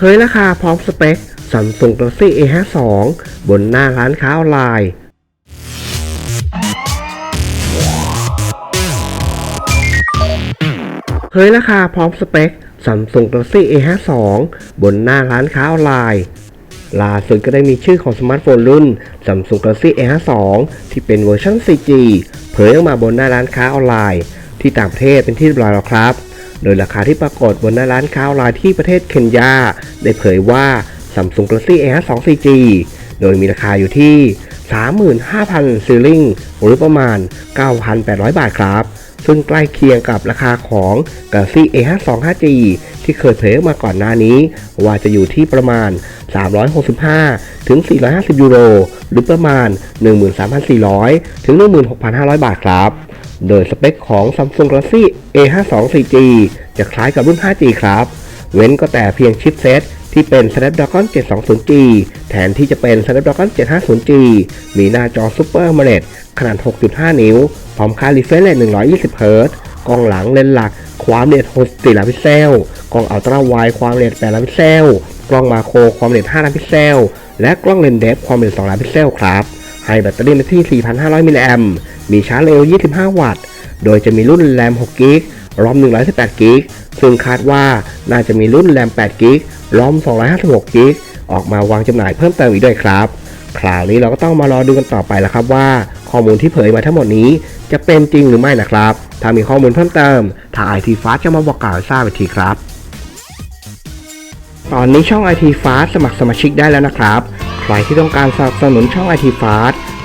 เผยราคาพร้อมสเปค Samsung Galaxy A52 บนหน้าร้านค้าออนไลน์ เผยราคาพร้อมสเปค Samsung Galaxy A52 บนหน้าร้านค้าออนไลน์ล่าสุดก็ได้มีชื่อของสมาร์ทโฟนรุ่น Samsung Galaxy A52 ที่เป็นเวอร์ชัน 4G เผยออกมาบนหน้าร้านค้าออนไลน์ ที่ต่างประเทศเป็นที่เรียบร้อยแล้วครับ โดยราคาที่ปรากฏบนหน้าร้านค้าออนไลน์ที่ประเทศเคนยา ได้เผยว่า Samsung Galaxy A52 4G โดยมีราคาอยู่ที่ 35,000ซิลลิงหรือประมาณ 9,800 บาทครับ ซึ่งใกล้เคียงกับราคาของ Galaxy A52 5G ที่เคยเผยมาก่อนหน้านี้ ว่าจะอยู่ที่ประมาณ 365 ถึง 450 ยูโร หรือประมาณ 13,400 ถึง 16,500 บาทครับ โดยสเปคของ Samsung Galaxy A52 4G จะคล้ายกับรุ่น 5G ครับ เว้นก็แต่เพียงชิปเซตที่เป็น Snapdragon 720G แทนที่จะเป็น Snapdragon 750G มีหน้าจอ Super AMOLED ขนาด 6.5 นิ้ว พร้อมค่า refresh rate 120 Hz กล้องหลังเลนส์หลัก ความละเอียด64ล้านพิกเซล กล้องอัลตร้าไวด์ความละเอียด8ล้านพิกเซล กล้องมาโครความละเอียด5ล้านพิกเซล และกล้องเลนส์เดฟความละเอียด2ล้านพิกเซลครับ ให้แบตเตอรี่ในที่ 4,500 มิลลิแอมป์ มีชาร์จเร็ว 25 วัตต์ โดยจะมีรุ่นแรม6กิกรอม118กิกซึ่งคาดว่าน่าจะมีรุ่นแรม8กิกรอม256กิกออกมาวางจำหน่ายเพิ่มเติมอีกด้วยครับคราวนี้เราก็ต้องมารอดูกันต่อไปแล้วครับว่า ข้อมูลที่เผยมาทั้งหมดนี้จะเป็นจริงหรือไม่นะครับ ถ้ามีข้อมูลเพิ่มเติมทาง IT Fast จะมาบอกกล่าวทราบอีกทีครับ ตอนนี้ช่อง IT Fast สมัครสมาชิกได้แล้วนะครับ ใครที่ต้องการสนับสนุนช่อง IT Fast เ